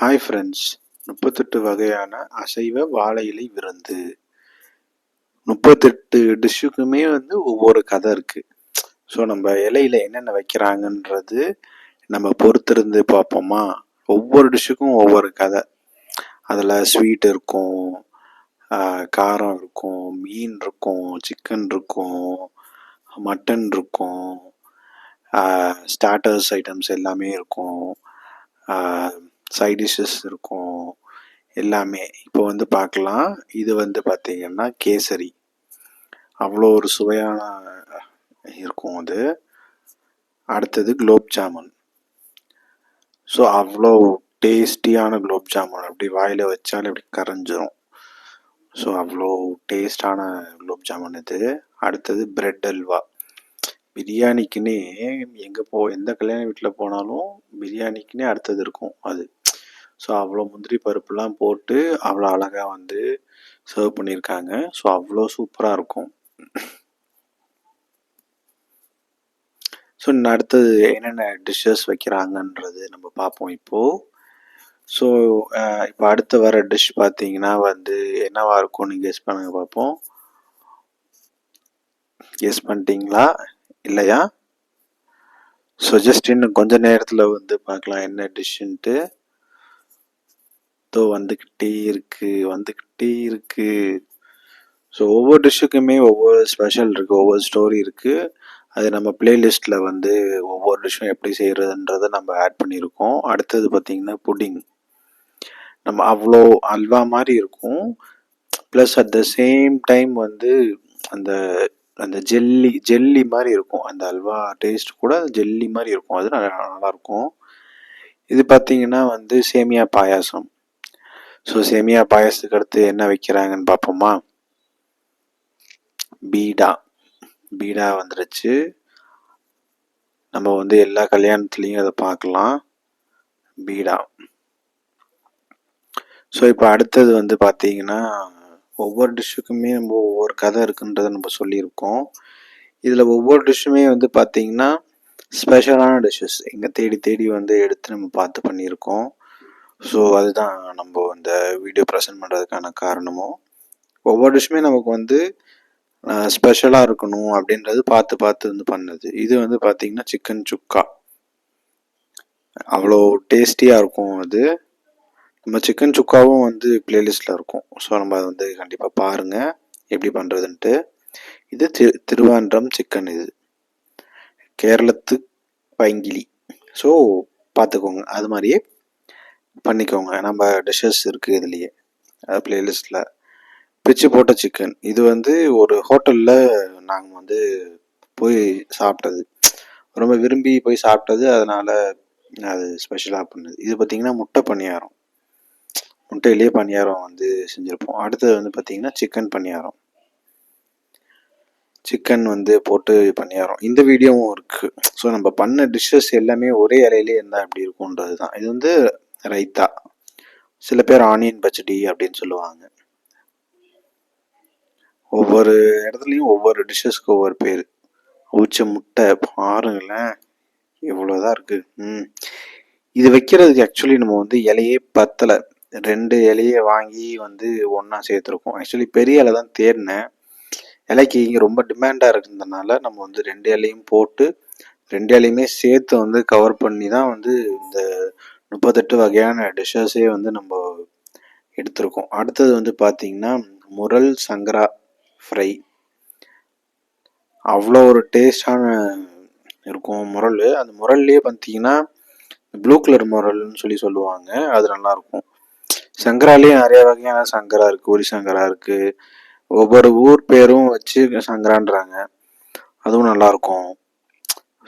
Hi friends முப்பத்தெட்டு வகையான அசைவ வாழை இலை விருந்து. முப்பத்தெட்டு டிஷ்ஷுக்குமே வந்து ஒவ்வொரு கதை இருக்குது ஸோ நம்ம இலையில என்னென்ன வைக்கிறாங்கன்றது நம்ம பொறுத்திருந்து பார்ப்போமா? ஒவ்வொரு டிஷ்ஷுக்கும் ஒவ்வொரு கதை. அதில் ஸ்வீட் இருக்கும் காரம் இருக்கும் மீன் இருக்கும் சிக்கன் இருக்கும் மட்டன் இருக்கும் ஸ்டார்டர்ஸ் ஐட்டம்ஸ் எல்லாமே இருக்கும். சைட் டிஷ்ஷஸ் இருக்கும். எல்லாமே. இப்போ வந்து பார்க்கலாம். இது வந்து பார்த்திங்கன்னா கேசரி. அவ்வளோ ஒரு சுவையான இருக்கும் அது. அடுத்தது குலோப் ஜாமுன். ஸோ அவ்வளோ டேஸ்டியான குலோப் ஜாமுன். அப்படி வாயில் வச்சாலே அப்படி கரைஞ்சிரும். ஸோ அவ்வளோ டேஸ்டான குலோப் ஜாமுன் இது. அடுத்தது பிரெட் அல்வா. பிரியாணிக்குன்னே எங்கே போ எந்த கல்யாண வீட்டில் போனாலும் பிரியாணிக்குன்னே அடுத்தது இருக்கும் அது. ஸோ அவ்வளோ முந்திரி பருப்புலாம் போட்டு அவ்வளோ அழகாக வந்து சர்வ் பண்ணியிருக்காங்க. ஸோ அவ்வளோ சூப்பராக இருக்கும். ஸோ அடுத்தது என்னென்ன டிஷ்ஷஸ் வைக்கிறாங்கன்றது நம்ம பார்ப்போம் இப்போது ஸோ இப்போ அடுத்து வர டிஷ் பார்த்தீங்கன்னா வந்து என்னவா இருக்கும்னு கெஸ் பண்ணுங்க பார்ப்போம். கெஸ் பண்ணிட்டீங்களா? இல்லையா? ஸோ ஜஸ்ட் இன்னும் கொஞ்ச நேரத்தில் வந்து பார்க்கலாம் என்ன டிஷ்ஷுன்ட்டு தோ வந்துக்கிட்டே இருக்கு வந்துக்கிட்டே இருக்கு. ஸோ ஒவ்வொரு டிஷ்ஷுக்குமே ஒவ்வொரு ஸ்பெஷல் இருக்குது ஒவ்வொரு ஸ்டோரி இருக்குது அது நம்ம பிளேலிஸ்ட்டில் வந்து ஒவ்வொரு டிஷ்ஷும் எப்படி செய்கிறதுன்றதை நம்ம ஆட் பண்ணியிருக்கோம். அடுத்தது பார்த்திங்கன்னா புட்டிங் நம்ம அவ்வளோ அல்வா மாதிரி இருக்கும். Plus at the same time வந்து அந்த அந்த ஜெல்லி ஜெல்லி மாதிரி இருக்கும். அந்த அல்வா டேஸ்ட் கூட ஜெல்லி மாதிரி இருக்கும். அது நல்லா நல்லாயிருக்கும் இது பார்த்திங்கன்னா வந்து சேமியா பாயாசம். ஸோ சேமியா பாயசத்துக்கு அடுத்து என்ன வைக்கிறாங்கன்னு பார்ப்போமா? பீடா. பீடா வந்துருச்சு. நம்ம வந்து எல்லா கல்யாணத்துலேயும் அதை பார்க்கலாம். பீடா. ஸோ இப்போ அடுத்தது வந்து பார்த்தீங்கன்னா ஒவ்வொரு டிஷ்ஷுக்குமே நம்ம ஒவ்வொரு கதை இருக்குன்றதை நம்ம சொல்லியிருக்கோம். இதில் ஒவ்வொரு டிஷ்ஷுமே வந்து பார்த்தீங்கன்னா ஸ்பெஷலான டிஷ்ஷஸ் எங்கே தேடி தேடி வந்து எடுத்து நம்ம பார்த்து பண்ணியிருக்கோம். ஸோ அதுதான் நம்ம இந்த வீடியோ ப்ரெசென்ட் பண்ணுறதுக்கான காரணமும் ஒவ்வொரு டிஷ்ஷுமே நமக்கு வந்து ஸ்பெஷலாக இருக்கணும் அப்படின்றது பார்த்து பார்த்து வந்து பண்ணது. இது வந்து பார்த்திங்கன்னா சிக்கன் சுக்கா. அவ்வளோ டேஸ்டியாக இருக்கும் அது. நம்ம சிக்கன் சுக்காவும் வந்து பிளேலிஸ்ட்டில் இருக்கும். ஸோ நம்ம அதை வந்து கண்டிப்பாக பாருங்கள் எப்படி பண்ணுறதுன்ட்டு இது திரு திருவான்றம் சிக்கன் இது. கேரளத்து பைங்கிலி. ஸோ பார்த்துக்கோங்க. அது மாதிரியே பண்ணிக்கோங்க. நம்ம டிஷ்ஷஸ் இருக்குது இதுலேயே. ப்ளேலிஸ்ட்டில் பிச்சு போட்ட சிக்கன் இது வந்து ஒரு ஹோட்டலில் நாங்கள் வந்து போய் சாப்பிட்டது. ரொம்ப விரும்பி போய் சாப்பிட்டது. அதனால் அது ஸ்பெஷலாக பண்ணுது. இது பார்த்திங்கன்னா முட்டை பணியாரம். முட்டையிலேயே பணியாரம் வந்து செஞ்சுருப்போம். அடுத்தது வந்து பார்த்திங்கன்னா சிக்கன் பணியாரம். சிக்கன் வந்து போட்டு பணியாரம். இந்த வீடியோவும் இருக்குது ஸோ நம்ம பண்ண டிஷ்ஷஸ் எல்லாமே ஒரே இலையிலே இருந்தால் எப்படி இருக்கும்ன்றது தான் இது வந்து ரைத்தா. சில பேர் ஆனியன் பச்சடி அப்படின்னு சொல்லுவாங்க. ஒவ்வொரு இடத்துலையும் ஒவ்வொரு டிஷ்ஷஸ்க்கு ஒவ்வொரு பேர். அவிச்ச முட்டை பாருங்களேன் இவ்வளோதான் இருக்குது ம். இது வைக்கிறதுக்கு ஆக்சுவலி நம்ம வந்து இலையே பத்தலை. ரெண்டு இலையை வாங்கி வந்து ஒன்றா சேர்த்துருக்கோம். ஆக்சுவலி பெரிய இலை தான் தேடினேன். இலைக்கு இங்கே ரொம்ப டிமாண்டாக இருக்கிறதுனால நம்ம வந்து ரெண்டு இலையும் போட்டு ரெண்டு இலையுமே சேர்த்து வந்து கவர் பண்ணி தான் வந்து இந்த முப்பத்தெட்டு வகையான டிஷ்ஷஸே வந்து நம்ம எடுத்திருக்கோம். அடுத்தது வந்து பார்த்திங்கன்னா முரல் சங்கரா ஃப்ரை அவ்வளோ ஒரு டேஸ்டான இருக்கும் முரல். அந்த முரல்லையே பார்த்தீங்கன்னா ப்ளூ கலர் முரல்னு சொல்லி சொல்லுவாங்க. அது நல்லாயிருக்கும். சங்கராலேயே நிறைய வகையான சங்கரா இருக்குது உரி சங்கரா இருக்குது ஒவ்வொரு ஊர் பேரும் வச்சு சங்கரான்றாங்க. அதுவும் நல்லாயிருக்கும்.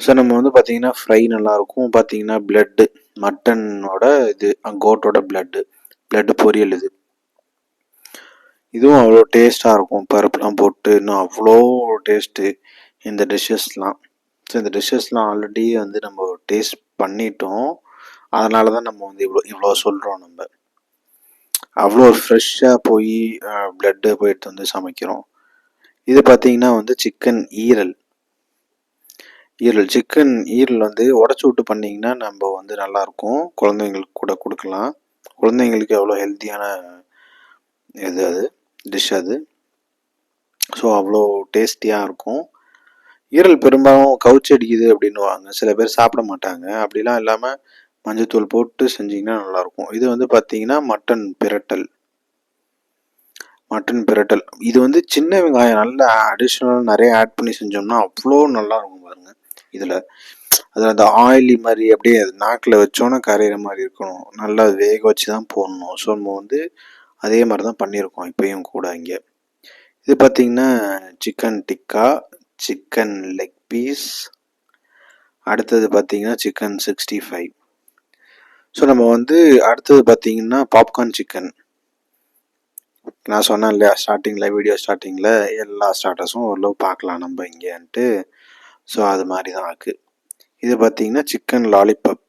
ஸோ நம்ம வந்து பார்த்தீங்கன்னா ஃப்ரை நல்லாயிருக்கும். பார்த்தீங்கன்னா பிளட்டு மட்டனோட இது கோட்டோட பிளட்டு பிளட்டு பொரியல் இது. இதுவும் அவ்வளோ டேஸ்ட்டாக இருக்கும். பருப்புலாம் போட்டு இன்னும் அவ்வளோ டேஸ்ட்டு இந்த டிஷ்ஷஸ்லாம் ஸோ இந்த டிஷ்ஷஸ்லாம் ஆல்ரெடி வந்து நம்ம டேஸ்ட் பண்ணிட்டோம். அதனால தான் நம்ம வந்து இவ்வளோ இவ்வளோ சொல்கிறோம் நம்ம. அவ்வளோ ஃப்ரெஷ்ஷாக போய் பிளட்டு போய் எடுத்து வந்து சமைக்கிறோம். இது பார்த்திங்கன்னா வந்து சிக்கன் ஈரல். ஈரல் சிக்கன் ஈரல் வந்து உடச்சி விட்டு பண்ணிங்கன்னா நம்ம வந்து நல்லாயிருக்கும். குழந்தைங்களுக்கு கூட கொடுக்கலாம். குழந்தைங்களுக்கு அவ்வளோ ஹெல்த்தியான இது அது? டிஷ் அது? ஸோ அவ்வளோ டேஸ்டியாக இருக்கும். ஈரல் பெரும்பாலும் கவுச்சி அடிக்குது அப்படின்னுவாங்க. சில பேர் சாப்பிட மாட்டாங்க. அப்படிலாம் இல்லாமல் மஞ்சத்தூள் போட்டு செஞ்சிங்கன்னா நல்லாயிருக்கும். இது வந்து பார்த்தீங்கன்னா மட்டன் பிரட்டல். மட்டன் பிரட்டல். இது வந்து சின்ன வெங்காயம். நல்லா அடிஷ்னலாக நிறைய ஆட் பண்ணி செஞ்சோம்னா அவ்வளோ நல்லாயிருக்கும் பாருங்கள் இதில். அதில் அந்த ஆயிலி மாதிரி அப்படியே அது நாக்கில் வச்சோன்னே கரையிற மாதிரி இருக்கணும். நல்லா வேக வச்சு தான் போடணும். ஸோ நம்ம வந்து அதே மாதிரி தான் பண்ணியிருக்கோம் இப்பயும் கூட இங்கே. இது பார்த்திங்கன்னா chicken tikka chicken leg piece அடுத்தது பார்த்திங்கன்னா சிக்கன் சிக்ஸ்டி ஃபைவ் ஸோ நம்ம வந்து அடுத்தது பார்த்திங்கன்னா பாப்கார்ன் சிக்கன் நான் சொன்னேன் இல்லையா ஸ்டார்டிங்கில் வீடியோ ஸ்டார்டிங்கில் எல்லா ஸ்டார்டர்ஸும் ஓரளவு பார்க்கலாம் நம்ம இங்கேன்ட்டு. ஸோ அது மாதிரி தான் இருக்குது இது பார்த்தீங்கன்னா chicken lollipop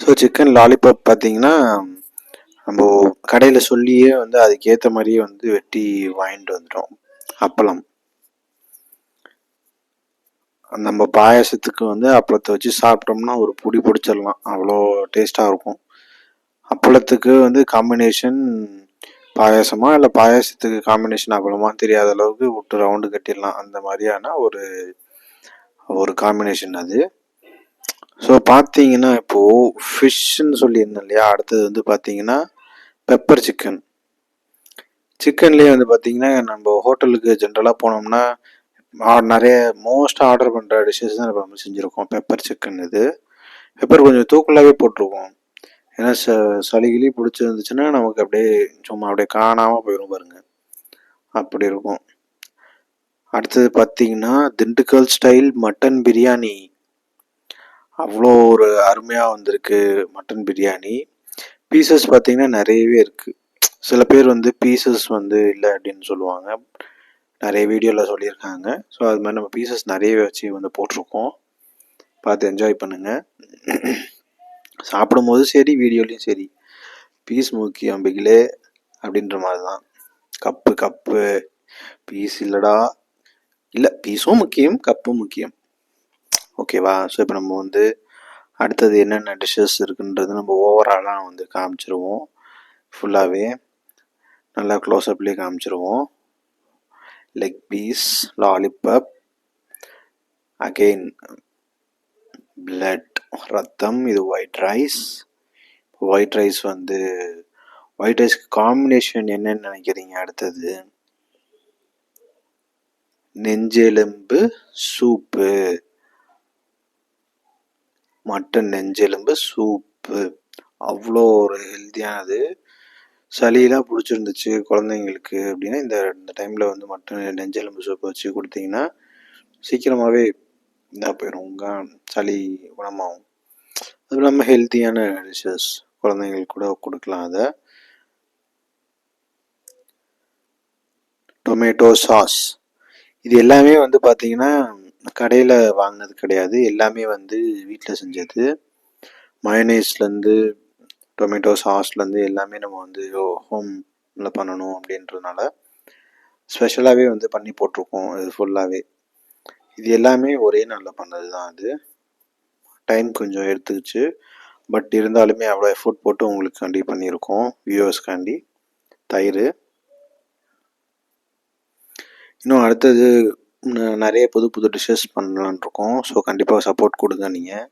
so chicken lollipop பார்த்தீங்கன்னா நம்ம கடையில் சொல்லியே வந்து அதுக்கேற்ற மாதிரியே வந்து வெட்டி வாங்கிட்டு வந்துட்டோம். அப்பளம். நம்ம பாயாசத்துக்கு வந்து அப்பளத்தை வச்சு சாப்பிட்டோம்னா ஒரு புடி பிடிச்சிடலாம். அவ்வளோ டேஸ்ட்டாக இருக்கும். அப்பளத்துக்கு வந்து காம்பினேஷன் பாயாசமா இல்லை பாயாசத்துக்கு காம்பினேஷன் அப்பளமா தெரியாத அளவுக்கு விட்டு ரவுண்டு கட்டிடலாம். அந்த மாதிரியான ஒரு ஒரு காம்பினேஷன் அது. ஸோ பார்த்தீங்கன்னா இப்போது ஃபிஷ்ஷுன்னு சொல்லியிருந்தேன் இல்லையா? அடுத்தது வந்து பார்த்தீங்கன்னா பெப்பர் சிக்கன் சிக்கன்லேயே வந்து பார்த்தீங்கன்னா நம்ம ஹோட்டலுக்கு ஜென்ரலாக போனோம்னா நிறைய மோஸ்ட் ஆர்டர் பண்ணுற டிஷ்ஷஸ் தான் நம்ம செஞ்சுருக்கோம். பெப்பர் சிக்கன் இது. பெப்பர் கொஞ்சம் தூக்கலாகவே போட்டிருக்கோம் ஏன்னா ச சளிகிளி பிடிச்சிருந்துச்சுன்னா நமக்கு அப்படியே சும்மா அப்படியே காணாமல் போயிடும் பாருங்க. அப்படி இருக்கும். அடுத்தது பார்த்தீங்கன்னா திண்டுக்கல் ஸ்டைல் மட்டன் பிரியாணி அவ்வளோ ஒரு அருமையாக வந்திருக்கு மட்டன் பிரியாணி பீசஸ் பார்த்தீங்கன்னா நிறையவே இருக்குது சில பேர் வந்து பீசஸ் வந்து இல்லை அப்படின்னு சொல்லுவாங்க. நிறைய வீடியோவில் சொல்லியிருக்காங்க. ஸோ அது மாதிரி நம்ம பீசஸ் நிறையவே வச்சு வந்து போட்டிருக்கோம். பார்த்து என்ஜாய் பண்ணுங்கள் சாப்பிடும்போது சரி வீடியோலையும் சரி. பீஸ் முக்கியம் பிகிலே அப்படின்ற மாதிரி தான் கப்பு கப்பு. பீஸ் இல்லைடா. இல்லை பீஸும் முக்கியம் கப்பும் முக்கியம். ஓகேவா ஸோ இப்போ நம்ம வந்து அடுத்தது என்னென்ன டிஷ்ஷஸ் இருக்குன்றது நம்ம ஓவராலாக வந்து காமிச்சிருவோம். ஃபுல்லாகவே நல்லா க்ளோஸ்அப்லேயே காமிச்சிருவோம். Leg piece lollipop again blood ரத்தம் இது ஒயிட் ரைஸ் ஒயிட் ரைஸ் வந்து ஒயிட் ரைஸ்க்கு காம்பினேஷன் என்னன்னு நினைக்கிறீங்க அடுத்தது? நெஞ்செலும்பு சூப்பு. மட்டன் நெஞ்செலும்பு சூப்பு. அவ்வளோ ஒரு ஹெல்த்தியானது சளியெல்லாம் பிடிச்சிருந்துச்சு குழந்தைங்களுக்கு அப்படின்னா இந்த இந்த டைமில் வந்து மட்டன் நெஞ்செலும்பு சூப்பு வச்சு கொடுத்தீங்கன்னா சீக்கிரமாகவே இதாக போயிடும் சளி குணமாகும். அதுவும் இல்லாமல் ஹெல்த்தியான டிஷ்ஷஸ் குழந்தைங்களுக்கு கூட கொடுக்கலாம் அதை. டொமேட்டோ சாஸ் இது எல்லாமே வந்து பார்த்திங்கன்னா கடையில் வாங்கினது கிடையாது. எல்லாமே வந்து வீட்டில் செஞ்சது. மயனேஸ்லேருந்து டொமேட்டோ சாஸ்லேருந்து எல்லாமே நம்ம வந்து ஹோமில் பண்ணணும் அப்படின்றதுனால ஸ்பெஷலாகவே வந்து பண்ணி போட்டிருக்கோம். இது ஃபுல்லாகவே இது எல்லாமே ஒரே நாளில் பண்ணது தான் அது. டைம் கொஞ்சம் எடுத்துக்கிச்சு. பட் இருந்தாலுமே அவ்வளோ எஃபோர்ட் போட்டு உங்களுக்கு கண்டி பண்ணியிருக்கோம். வியூவர்ஸ்க்காண்டி தயிர். இன்னும் அடுத்தது நிறைய புது புது டிஷ்ஷஸ் பண்ணலான் இருக்கோம். ஸோ கண்டிப்பாக சப்போர்ட் கொடுங்க நீங்கள்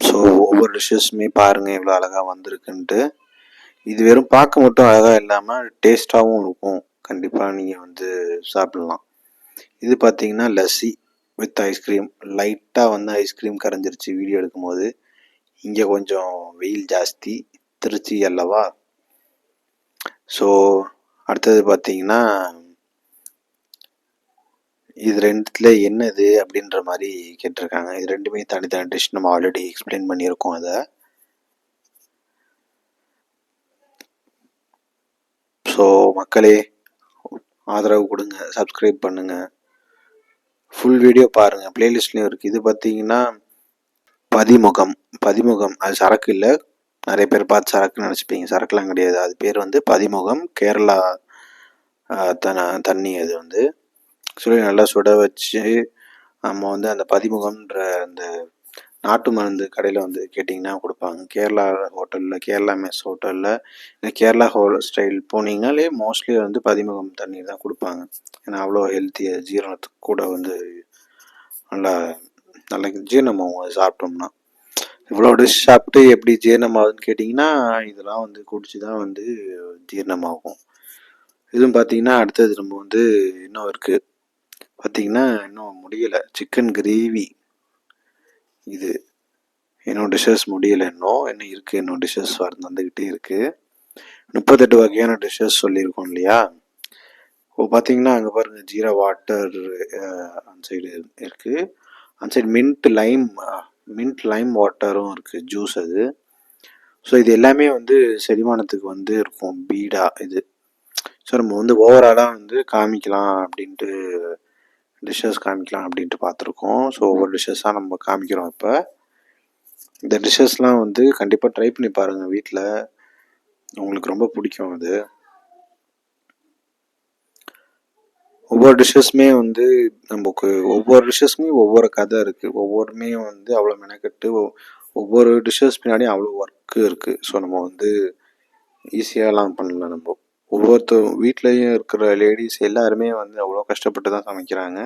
ஸோ ஒவ்வொரு டிஷ்ஷஸுமே பாருங்கள் எவ்வளோ அழகாக வந்திருக்குன்ட்டு. இது வெறும் பார்க்க மட்டும் அழகாக இல்லாமல் டேஸ்ட்டாகவும் இருக்கும். கண்டிப்பாக நீங்கள் வந்து சாப்பிட்லாம். இது பார்த்தீங்கன்னா லஸ்ஸி வித் ஐஸ்கிரீம் லைட்டாக வந்து ஐஸ்கிரீம் கரைஞ்சிருச்சு வீடியோ எடுக்கும்போது. இங்கே கொஞ்சம் வெயில் ஜாஸ்தி. திருச்சி அல்லவா? ஸோ அடுத்தது பார்த்தீங்கன்னா இது ரெண்டுத்தில் என்னது அப்படின்ற மாதிரி கேட்டிருக்காங்க. இது ரெண்டுமே தனித்தனி டிஷ் நம்ம ஆல்ரெடி எக்ஸ்பிளைன் பண்ணியிருக்கோம் அதை. ஸோ மக்களே ஆதரவு கொடுங்க சப்ஸ்கிரைப் பண்ணுங்கள் ஃபுல் வீடியோ பாருங்கள் பிளேலிஸ்ட்லேயும் இருக்குது இது பார்த்தீங்கன்னா பதிமுகம். பதிமுகம். அது சரக்கு இல்லை. நிறைய பேர் பார்த்து சரக்குன்னு நினச்சிப்பீங்க. சரக்குலாம் கிடையாது. அது பேர் வந்து பதிமுகம். கேரளா தன தண்ணி அது வந்து. சொல்லி நல்லா சுட வச்சு நம்ம வந்து அந்த பதிமுகம்ன்ற அந்த நாட்டு மருந்து கடையில் வந்து கேட்டிங்கன்னா கொடுப்பாங்க. கேரளா ஹோட்டலில் கேரளா மெஸ் ஹோட்டலில் இல்லை கேரளா ஹோ ஸ்டைல் போனீங்கனாலே மோஸ்ட்லி வந்து பதிமுகம் தண்ணீர் தான் கொடுப்பாங்க. ஏன்னா அவ்வளோ ஹெல்த்தியாக ஜீரணத்துக்கு கூட வந்து நல்லா நல்லா ஜீரணமாகும் அது சாப்பிட்டோம்னா. இவ்வளோ டிஷ் சாப்பிட்டு எப்படி ஜீரணமாகுதுன்னு கேட்டிங்கன்னா இதெல்லாம் வந்து குடிச்சு தான் வந்து ஜீரணமாகும். இதுவும் பார்த்தீங்கன்னா அடுத்தது நம்ம வந்து இன்னும் இருக்குது பார்த்தீங்கன்னா இன்னும் முடியலை. Chicken gravy. இது இன்னும் டிஷ்ஷஸ் முடியல இன்னும். இன்னும் இருக்குது இன்னும் டிஷ்ஷஸ் வந்துக்கிட்டே இருக்குது முப்பத்தெட்டு வகையான டிஷ்ஷஸ் சொல்லியிருக்கோம் இல்லையா? இப்போ பார்த்தீங்கன்னா அங்கே பாருங்கள் ஜீரா வாட்டர் அந்த சைடு இருக்குது அந்த side mint lime mint lime வாட்டரும் இருக்குது ஜூஸ் அது. ஸோ இது எல்லாமே வந்து செரிமானத்துக்கு வந்து இருக்கும் பீடாக இது. ஸோ நம்ம வந்து ஓவராலாக வந்து காமிக்கலாம் அப்படின்ட்டு டிஷ்ஷஸ் காமிக்கலாம் அப்படின்ட்டு பார்த்துருக்கோம். ஸோ ஒவ்வொரு டிஷ்ஷஸாக நம்ம காமிக்கிறோம் இப்போ. இந்த டிஷ்ஷஸ்லாம் வந்து கண்டிப்பாக ட்ரை பண்ணி பாருங்கள் வீட்டில் உங்களுக்கு ரொம்ப பிடிக்கும் அது. ஒவ்வொரு டிஷ்ஷஸுமே வந்து நமக்கு ஒவ்வொரு டிஷ்ஷஸுமே ஒவ்வொரு கதை இருக்குது ஒவ்வொருமே வந்து அவ்வளோ மெனக்கெட்டு ஒவ்வொரு டிஷ்ஷஸ் பின்னாடியும் அவ்வளோ ஒர்க்கு இருக்குது ஸோ நம்ம வந்து ஈஸியாகலாம் பண்ணலாம் நம்ம. ஒவ்வொருத்தர் வீட்லேயும் இருக்கிற லேடிஸ் எல்லாருமே வந்து அவ்வளோ கஷ்டப்பட்டு தான் சமைக்கிறாங்க.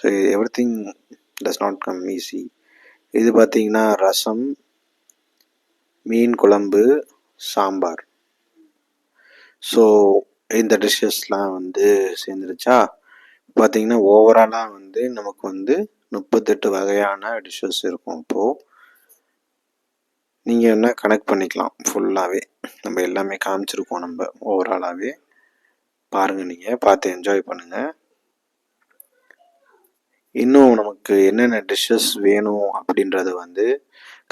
So everything does not come easy இது பார்த்திங்கன்னா ரசம் மீன் குழம்பு சாம்பார். ஸோ இந்த டிஷ்ஷஸ்லாம் வந்து சேர்ந்துருச்சா? பார்த்திங்கன்னா ஓவராலாக வந்து நமக்கு வந்து முப்பத்தெட்டு வகையான டிஷ்ஷஸ் இருக்கும் இப்போது நீங்கள் என்ன கனெக்ட் பண்ணிக்கலாம் ஃபுல்லாகவே நம்ம எல்லாமே காமிச்சிருக்கோம் நம்ம ஓவராலாகவே பாருங்கள் நீங்கள் பார்த்து என்ஜாய் பண்ணுங்கள் இன்னும் நமக்கு என்னென்ன டிஷ்ஷஸ் வேணும் அப்படின்றத வந்து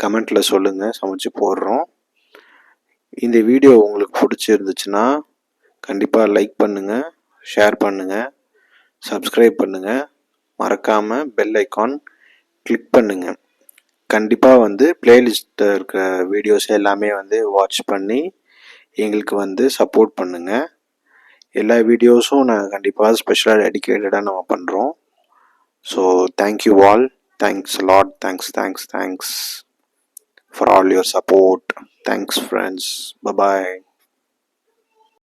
கமெண்ட்டில் சொல்லுங்கள் சமைச்சு போடுறோம். இந்த வீடியோ உங்களுக்கு பிடிச்சிருந்துச்சுன்னா கண்டிப்பாக லைக் பண்ணுங்கள் ஷேர் பண்ணுங்கள் சப்ஸ்கிரைப் பண்ணுங்கள் மறக்காமல் பெல் ஐக்கான் கிளிக் பண்ணுங்கள் கண்டிப்பாக வந்து பிளேலிஸ்ட்டில் இருக்கிற வீடியோஸ் எல்லாமே வந்து வாட்ச் பண்ணி எங்களுக்கு வந்து சப்போர்ட் பண்ணுங்கள் எல்லா வீடியோஸும் நாங்கள் கண்டிப்பாக ஸ்பெஷலாக டெடிக்கேட்டடாக நம்ம பண்ணுறோம் so thank you all thanks lot thanks thanks thanks for all your support thanks friends bye bye